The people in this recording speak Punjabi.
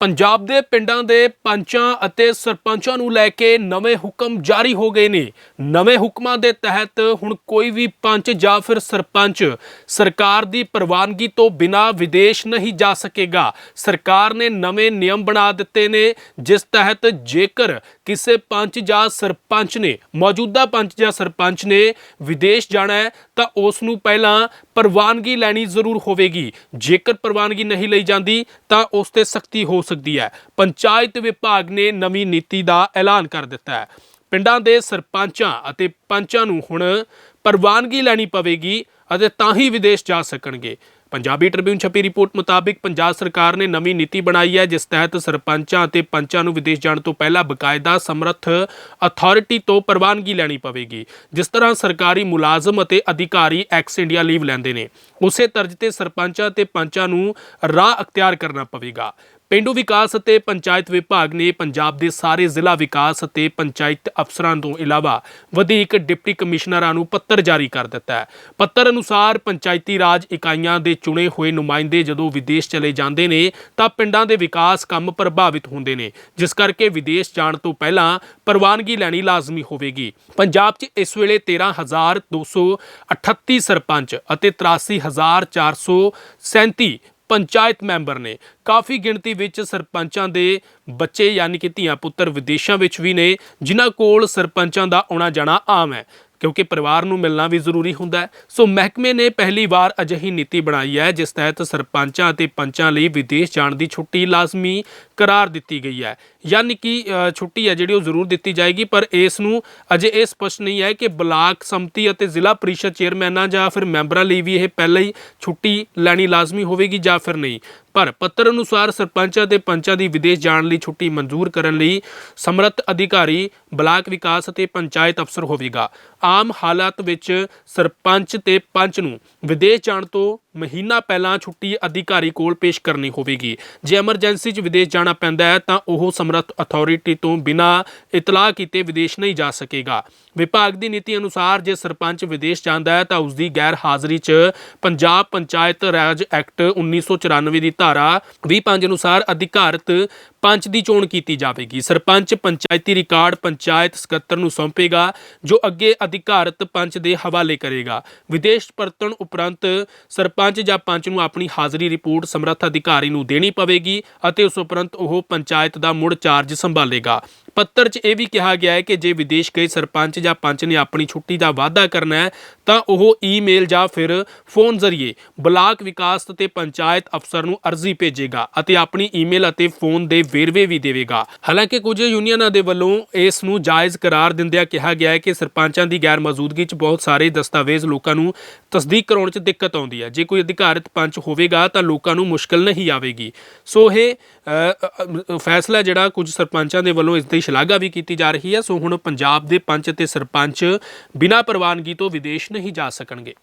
ਪੰਜਾਬ ਦੇ ਪਿੰਡਾਂ ਦੇ ਪੰਚਾਂ ਅਤੇ ਸਰਪੰਚਾਂ ਨੂੰ ਲੈ ਕੇ ਨਵੇਂ ਹੁਕਮ ਜਾਰੀ ਹੋ ਗਏ ਨੇ। ਨਵੇਂ ਹੁਕਮਾਂ ਦੇ ਤਹਿਤ ਹੁਣ ਕੋਈ ਵੀ ਪੰਚ ਜਾਂ ਫਿਰ ਸਰਪੰਚ ਸਰਕਾਰ ਦੀ ਪ੍ਰਵਾਨਗੀ ਤੋਂ ਬਿਨਾਂ ਵਿਦੇਸ਼ ਨਹੀਂ ਜਾ ਸਕੇਗਾ। ਸਰਕਾਰ ਨੇ ਨਵੇਂ ਨਿਯਮ ਬਣਾ ਦਿੱਤੇ ਨੇ, ਜਿਸ ਤਹਿਤ ਜੇਕਰ ਕਿਸੇ ਪੰਚ ਜਾਂ ਸਰਪੰਚ ਨੇ, ਮੌਜੂਦਾ ਪੰਚ ਜਾਂ ਸਰਪੰਚ ਨੇ ਵਿਦੇਸ਼ ਜਾਣਾ ਹੈ, ਤਾਂ ਉਸ ਨੂੰ ਪਹਿਲਾਂ ਪ੍ਰਵਾਨਗੀ ਲੈਣੀ ਜ਼ਰੂਰ ਹੋਵੇਗੀ। ਜੇਕਰ ਪ੍ਰਵਾਨਗੀ ਨਹੀਂ ਲਈ ਜਾਂਦੀ, ਤਾਂ ਉਸ ਤੇ ਸਖਤੀ ਹੋ ਸਕਦੀ ਹੈ। ਪੰਚਾਇਤ ਵਿਭਾਗ ਨੇ ਨਵੀਂ ਨੀਤੀ ਦਾ ਐਲਾਨ ਕਰ ਦਿੱਤਾ ਹੈ। ਪਿੰਡਾਂ ਦੇ ਸਰਪੰਚਾਂ ਅਤੇ ਪੰਚਾਂ ਨੂੰ ਹੁਣ ਪ੍ਰਵਾਨਗੀ ਲੈਣੀ ਪਵੇਗੀ ਅਤੇ ਤਾਂ ਹੀ ਵਿਦੇਸ਼ ਜਾ ਸਕਣਗੇ। ਪੰਜਾਬੀ ਟ੍ਰਿਬਿਊਨ ਛਪੀ ਰਿਪੋਰਟ ਮੁਤਾਬਿਕ ਪੰਜਾਬ ਸਰਕਾਰ ਨੇ ਨਵੀਂ ਨੀਤੀ ਬਣਾਈ ਹੈ, ਜਿਸ ਤਹਿਤ ਸਰਪੰਚਾਂ ਅਤੇ ਪੰਚਾਂ ਨੂੰ ਵਿਦੇਸ਼ ਜਾਣ ਤੋਂ ਪਹਿਲਾਂ ਬਕਾਇਦਾ ਸਮਰੱਥ ਅਥਾਰਟੀ ਤੋਂ ਪ੍ਰਵਾਨਗੀ ਲੈਣੀ ਪਵੇਗੀ, ਜਿਸ ਤਰ੍ਹਾਂ ਸਰਕਾਰੀ ਮੁਲਾਜ਼ਮ ਅਤੇ ਅਧਿਕਾਰੀ ਐਕਸ ਇੰਡੀਆ ਲੀਵ ਲੈਂਦੇ ਨੇ। ਉਸੇ ਤਰਜ਼ ਤੇ ਸਰਪੰਚਾਂ ਤੇ ਪੰਚਾਂ ਨੂੰ ਰਾਹ ਅਖਤਿਆਰ ਕਰਨਾ ਪਵੇਗਾ। ਪੇਂਡੂ ਵਿਕਾਸ ਅਤੇ ਪੰਚਾਇਤ ਵਿਭਾਗ ਨੇ ਪੰਜਾਬ ਦੇ ਸਾਰੇ ਜ਼ਿਲ੍ਹਾ ਵਿਕਾਸ ਅਤੇ ਪੰਚਾਇਤ ਅਫਸਰਾਂ ਤੋਂ ਇਲਾਵਾ ਵਧੀਕ ਡਿਪਟੀ ਕਮਿਸ਼ਨਰਾਂ ਨੂੰ ਪੱਤਰ ਜਾਰੀ ਕਰ ਦਿੱਤਾ ਹੈ। ਪੱਤਰ ਅਨੁਸਾਰ ਪੰਚਾਇਤੀ ਰਾਜ ਇਕਾਈਆਂ ਦੇ ਚੁਣੇ ਹੋਏ ਨੁਮਾਇੰਦੇ ਜਦੋਂ ਵਿਦੇਸ਼ ਚਲੇ ਜਾਂਦੇ ਨੇ ਤਾਂ ਪਿੰਡਾਂ ਦੇ ਵਿਕਾਸ ਕੰਮ ਪ੍ਰਭਾਵਿਤ ਹੁੰਦੇ ਨੇ, ਜਿਸ ਕਰਕੇ ਵਿਦੇਸ਼ ਜਾਣ ਤੋਂ ਪਹਿਲਾਂ ਪ੍ਰਵਾਨਗੀ ਲੈਣੀ ਲਾਜ਼ਮੀ ਹੋਵੇਗੀ। ਪੰਜਾਬ 'ਚ ਇਸ ਵੇਲੇ 13238 ਸਰਪੰਚ ਅਤੇ 83437 ਪੰਚਾਇਤ ਮੈਂਬਰ ਨੇ। ਕਾਫੀ ਗਿਣਤੀ ਵਿੱਚ ਸਰਪੰਚਾਂ ਦੇ ਬੱਚੇ ਯਾਨੀ ਕਿ ਧੀਆਂ ਪੁੱਤਰ ਵਿਦੇਸ਼ਾਂ ਵਿੱਚ ਵੀ ਨੇ, ਜਿਨ੍ਹਾਂ ਕੋਲ ਸਰਪੰਚਾਂ ਦਾ ਆਉਣਾ ਜਾਣਾ ਆਮ ਹੈ। ਕਿਉਂਕਿ ਪਰਿਵਾਰ ਨੂੰ ਮਿਲਣਾ ਵੀ ਜ਼ਰੂਰੀ ਹੁੰਦਾ ਹੈ। ਸੋ ਮਹਿਕਮੇ ਨੇ ਪਹਿਲੀ ਵਾਰ ਅਜਿਹੀ ਨੀਤੀ ਬਣਾਈ ਹੈ, ਜਿਸ ਤਹਿਤ ਸਰਪੰਚਾਂ ਅਤੇ ਪੰਚਾਂ ਲਈ ਵਿਦੇਸ਼ ਜਾਣ ਦੀ ਛੁੱਟੀ ਲਾਜ਼ਮੀ ਕਰਾਰ ਦਿੱਤੀ ਗਈ ਹੈ। ਯਾਨੀ ਕਿ ਛੁੱਟੀ ਹੈ ਜਿਹੜੀ ਉਹ ਜ਼ਰੂਰ ਦਿੱਤੀ ਜਾਏਗੀ, ਪਰ ਇਸ ਨੂੰ ਅਜੇ ਇਹ ਸਪਸ਼ਟ ਨਹੀਂ ਹੈ ਕਿ ਬਲਾਕ, ਸੰਮਤੀ ਅਤੇ ਜ਼ਿਲ੍ਹਾ ਪ੍ਰੀਸ਼ਦ ਚੇਅਰਮੈਨਾਂ ਜਾਂ ਫਿਰ ਮੈਂਬਰਾਂ ਲਈ ਵੀ ਇਹ ਪਹਿਲਾਂ ਹੀ ਛੁੱਟੀ ਲੈਣੀ ਲਾਜ਼ਮੀ ਹੋਵੇਗੀ ਜਾਂ ਫਿਰ ਨਹੀਂ। ਪਰ ਪੱਤਰ ਅਨੁਸਾਰ ਸਰਪੰਚਾਂ ਤੇ ਪੰਚਾਂ ਦੀ ਵਿਦੇਸ਼ ਜਾਣ ਲਈ ਛੁੱਟੀ ਮਨਜ਼ੂਰ ਕਰਨ ਲਈ ਸਮਰੱਥ ਅਧਿਕਾਰੀ, ਬਲਾਕ ਵਿਕਾਸ ਅਤੇ ਪੰਚਾਇਤ ਅਫਸਰ ਹੋਵੇਗਾ। ਆਮ ਹਾਲਾਤ ਵਿੱਚ ਸਰਪੰਚ ਤੇ ਪੰਚ ਨੂੰ ਵਿਦੇਸ਼ ਜਾਣ ਤੋਂ ਮਹੀਨਾ ਪਹਿਲਾਂ ਛੁੱਟੀ ਅਧਿਕਾਰੀ ਕੋਲ ਪੇਸ਼ ਕਰਨੀ ਹੋਵੇਗੀ। ਜੇ ਐਮਰਜੈਂਸੀ 'ਚ ਵਿਦੇਸ਼ ਜਾਣਾ ਪੈਂਦਾ ਹੈ, ਤਾਂ ਉਹ ਸਮਰੱਥ ਅਥਾਰਟੀ ਤੋਂ ਬਿਨਾਂ ਇਤਲਾਹ ਕੀਤੇ ਵਿਦੇਸ਼ ਨਹੀਂ ਜਾ ਸਕੇਗਾ। ਵਿਭਾਗ ਦੀ ਨੀਤੀ ਅਨੁਸਾਰ ਜੇ ਸਰਪੰਚ ਵਿਦੇਸ਼ ਜਾਂਦਾ ਹੈ, ਤਾਂ ਉਸ ਦੀ ਗੈਰ ਹਾਜ਼ਰੀ 'ਚ ਪੰਜਾਬ ਪੰਚਾਇਤ ਰਾਜ ਐਕਟ 1994 ਦੀ ਧਾਰਾ 25 ਅਨੁਸਾਰ ਅਧਿਕਾਰਤ ਪੰਚ ਦੀ ਚੋਣ ਕੀਤੀ ਜਾਵੇਗੀ। ਸਰਪੰਚ, ਪੰਚਾਇਤੀ ਰਿਕਾਰਡ, ਪੰਚਾਇਤ ਸਕੱਤਰ ਨੂੰ ਸੌਂਪੇਗਾ, ਜੋ ਅੱਗੇ ਅਧਿਕਾਰਤ ਪੰਚ ਦੇ ਹਵਾਲੇ ਕਰੇਗਾ। ਵਿਦੇਸ਼ ਪਰਤਣ ਉਪਰੰਤ ਸਰਪੰਚ ਜਾਂ ਪੰਚ ਨੂੰ ਆਪਣੀ ਹਾਜ਼ਰੀ ਰਿਪੋਰਟ ਸਮਰੱਥ ਅਧਿਕਾਰੀ ਨੂੰ ਦੇਣੀ ਪਵੇਗੀ ਅਤੇ ਉਸ ਉਪਰੰਤ ਉਹ ਪੰਚਾਇਤ ਦਾ ਮੁੜ ਚਾਰਜ ਸੰਭਾਲੇਗਾ। ਪੱਤਰ 'ਚ ਇਹ ਵੀ ਕਿਹਾ ਗਿਆ ਹੈ ਕਿ ਜੇ ਵਿਦੇਸ਼ ਗਏ ਸਰਪੰਚ ਜਾਂ ਪੰਚ ਨੇ ਆਪਣੀ ਛੁੱਟੀ ਦਾ ਵਾਅਦਾ ਕਰਨਾ ਹੈ, ਤਾਂ ਉਹ ਈਮੇਲ ਜਾਂ ਫਿਰ ਫੋਨ ਜ਼ਰੀਏ ਬਲਾਕ ਵਿਕਾਸ ਅਤੇ ਪੰਚਾਇਤ ਅਫਸਰ ਨੂੰ ਅਰਜ਼ੀ ਭੇਜੇਗਾ ਅਤੇ ਆਪਣੀ ਈਮੇਲ ਅਤੇ ਫੋਨ ਦੇ ਵੇਰਵੇ ਵੀ ਦੇਵੇਗਾ। ਹਾਲਾਂਕਿ ਕੁਝ ਯੂਨੀਅਨਾਂ ਦੇ ਵੱਲੋਂ ਇਸ ਨੂੰ ਜਾਇਜ਼ ਕਰਾਰ ਦਿੰਦਿਆਂ ਕਿਹਾ ਗਿਆ ਹੈ ਕਿ ਸਰਪੰਚਾਂ ਦੀ ਗੈਰ ਮੌਜੂਦਗੀ 'ਚ ਬਹੁਤ ਸਾਰੇ ਦਸਤਾਵੇਜ਼ ਲੋਕਾਂ ਨੂੰ ਤਸਦੀਕ ਕਰਾਉਣ 'ਚ ਦਿੱਕਤ ਆਉਂਦੀ ਹੈ। ਜੇ ਕੋਈ ਅਧਿਕਾਰਿਤ ਪੰਚ ਹੋਵੇਗਾ, ਤਾਂ ਲੋਕਾਂ ਨੂੰ ਮੁਸ਼ਕਲ ਨਹੀਂ ਆਵੇਗੀ। ਸੋ ਇਹ ਫੈਸਲਾ ਜਿਹੜਾ ਕੁਝ ਸਰਪੰਚਾਂ ਦੇ ਵੱਲੋਂ ਇਸ ਦੀ ਸ਼ਲਾਘਾ ਵੀ ਕੀਤੀ ਜਾ ਰਹੀ ਹੈ, ਸੋ ਹੁਣ ਪੰਜਾਬ ਦੇ ਪੰਚ ਅਤੇ ਸਰਪੰਚ ਬਿਨਾਂ ਪ੍ਰਵਾਨਗੀ ਤੋਂ ਵਿਦੇਸ਼ ਨਹੀਂ ਜਾ ਸਕਣਗੇ।